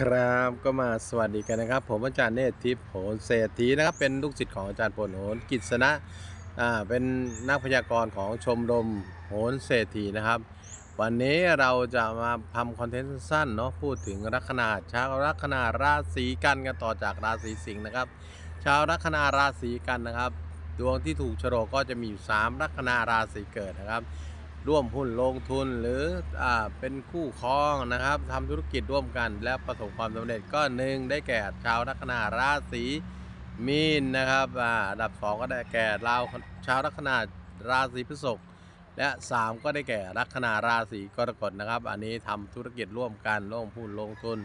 ครับก็มาสวัสดีกันนะครับ ผมอาจารย์เนตรทิพย์โหนเศรษฐีนะครับ เป็นลูกศิษย์ของอาจารย์พลโหนกิษณะอ่าเป็นนักพยากรณ์ของชมรมโหนเศรษฐีนะครับ วันนี้เราจะมาทำคอนเทนต์สั้นเนาะพูดถึงลัคนาชาวลัคนาราศีกันกันต่อจากราศีสิงห์นะครับ ชาวลัคนาราศีกันนะครับ ดวงที่ถูกโฉลกก็จะมีอยู่สามลัคนาราศีเกิดนะครับ ร่วมหุ้นลงทุนหรืออ่าเป็นคู่ครองนะครับทำธุรกิจร่วมกันและประสบความสำเร็จก็หนึ่งได้แก่ชาวลัคนาราศีมีนนะครับอ่าอันดับสองก็ได้แก่ราวชาวลัคนาราศีพฤษภและสามก็ได้แก่ลัคนาราศีกรกฎนะครับ อันนี้ทำธุรกิจร่วมกันร่วมหุ้นลงทุน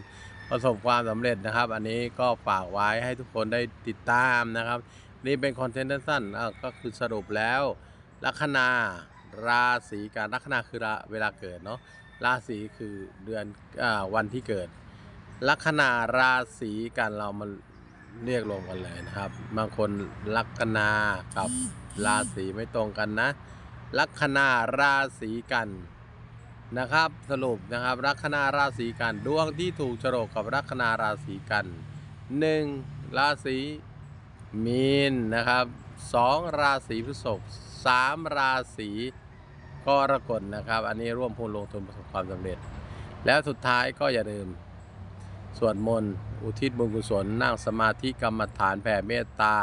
ประสบความสำเร็จนะครับ อันนี้ก็ฝากไว้ให้ทุกคนได้ติดตามนะครับ นี่เป็นคอนเทนต์สั้นก็คือสรุปแล้วลัคนา ราศีการลัคนาคือเวลาเกิดเนาะราศีคือเดือนอวันที่เกิด ลัคนาราศีกันเรามาเรียกรวมกันเลยนะครับ บางคนลัคนากับราศีไม่ตรงกันนะ ลัคนาราศีกันนะครับ สรุปนะครับ ลัคนาราศีกันดวงที่ถูกโฉลกกับลัคนาราศีกันหนึ่งราศีมีนนะครับสองราศีพฤษภสามราศี กรกฎนะครับ อันนี้ร่วมพูนลงทุนประสบความสำเร็จ แล้วสุดท้ายก็อย่าลืมสวดมนต์อุทิศบุญกุศลนั่งสมาธิกรรมฐานแผ่เมตตา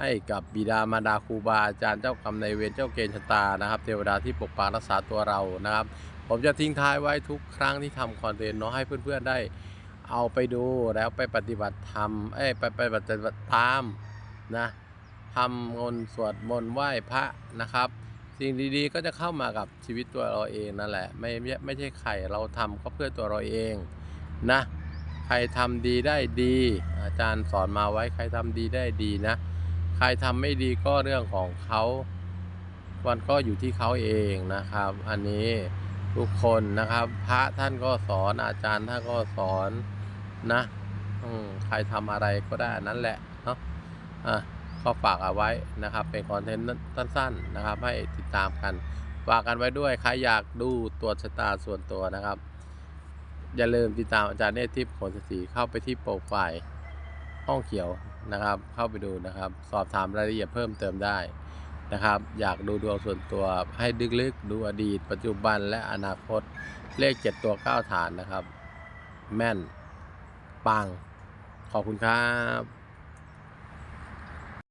ให้กับบิดามารดาครูบาอาจารย์เจ้ากรรมในายเวรเจ้าเกณฑ์ชะตานะครับ เทวดาที่ปกปักรักษาตัวเรานะครับ ผมจะทิ้งท้ายไว้ทุกครั้งที่ทำคอนเทนต์เนาะให้เพื่อนๆได้เอาไปดูแล้วไปปฏิบัติธรรมเอ้ยไปไปปฏิบัติตามนะทำมนต์สวดมนต์ไหว้พระนะครับ สิ่งดีๆ ก็จะเข้ามากับชีวิตตัวเราเองนั่นแหละ ไม่ไม่ใช่ใครเราทำก็เพื่อตัวเราเองนะใครทำดีได้ดี อาจารย์สอนมาไว้ใครทำดีได้ดีนะ ใครทำไม่ดีก็เรื่องของเขามันก็อยู่ที่เขาเองนะครับ อันนี้ทุกคนนะครับ พระท่านก็สอนอาจารย์ท่านก็สอนนะใครทำอะไรก็ได้อันนั้นแหละเนาะอะ ก็ฝากเอาไว้นะครับ เป็นคอนเทนต์สั้นๆนะครับ ให้ติดตามกัน ฝากกันไว้ด้วยใครอยากดูตัวชะตาส่วนตัวนะครับ อย่าลืมติดตามอาจารย์เนตรทิพย์ผลสถีเข้าไปที่โปรไฟล์ห้องเขียวนะครับ เข้าไปดูนะครับ สอบถามรายละเอียดเพิ่มเติมได้นะครับ อยากดูดวงส่วนตัวให้ดึกลึกดูอดีต ปัจจุบันและอนาคตเลข 7 ตัว 9 ฐานนะครับ แม่น ปัง ขอบคุณครับ